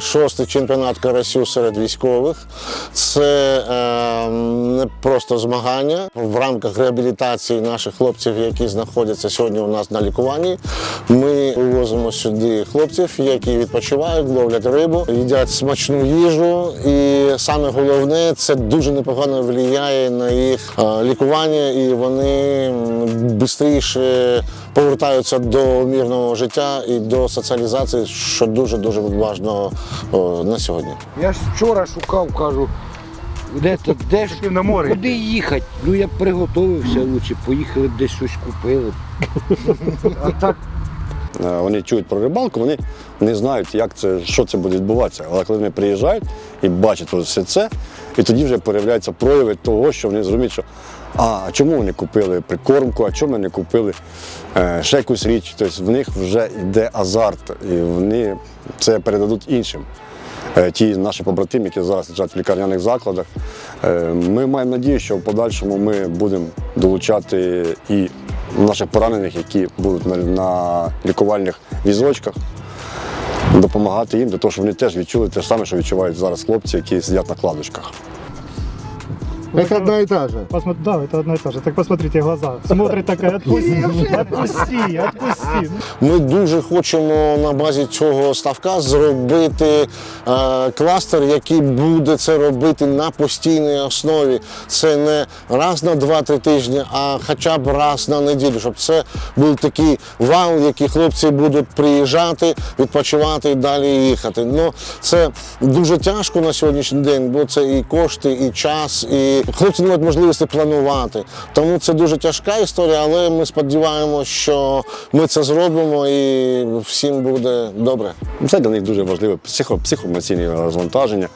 шостий чемпіонат карасю серед військових. Це е, не просто змагання в рамках реабілітації наших хлопців, які знаходяться сьогодні у нас на лікуванні. Ми вивозимо сюди хлопців, які відпочивають, ловлять рибу, їдять смачну їжу. І саме головне, це дуже непогано впливає на їх лікування, і вони швидше повертаються до мирного життя і до соціалізації, що дуже дуже важливо на сьогодні. Я ж вчора шукав, кажу, де, то, де ж на море. куди їхати? Ну я приготувався лучше, поїхали б десь щось купили. А так Вони чують про рибалку, вони не знають, як це, що це буде відбуватися. Але коли вони приїжджають і бачать все це, і тоді вже появляються прояви того, що вони зрозуміють, що а, чому вони купили прикормку, а чому вони купили е, ще якусь річ. Тобто в них вже йде азарт, і вони це передадуть іншим. Е, Ті наші побратими, які зараз лежать в лікарняних закладах. Е, Ми маємо надію, що в подальшому ми будемо долучати і наших поранених, які будуть на, на лікувальних візочках, допомагати їм для того, щоб вони теж відчули те ж саме, що відчувають зараз хлопці, які сидять на кладочках. Это одно и то же. Посмотри, да, это одно и то же. Так посмотрите глаза. Смотрит такая, отпусти, отпусти, отпусти. Ми дуже хочемо на базі цього ставка зробити е, кластер, який буде це робити на постійній основі. Це не раз на 2-3 тижні, а хоча б раз на неділю, щоб це був такий вал, який хлопці будуть приїжджати, відпочивати і далі їхати. Ну це дуже тяжко на сьогоднішній день, бо це і кошти, і час, і хлопці не мають можливості планувати. Тому це дуже тяжка історія, але ми сподіваємося, що ми це зробимо і всім буде добре. Це для них дуже важливе психо, психоемоційне розвантаження.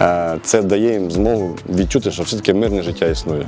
Е, Це дає їм змогу відчути, що все-таки мирне життя існує.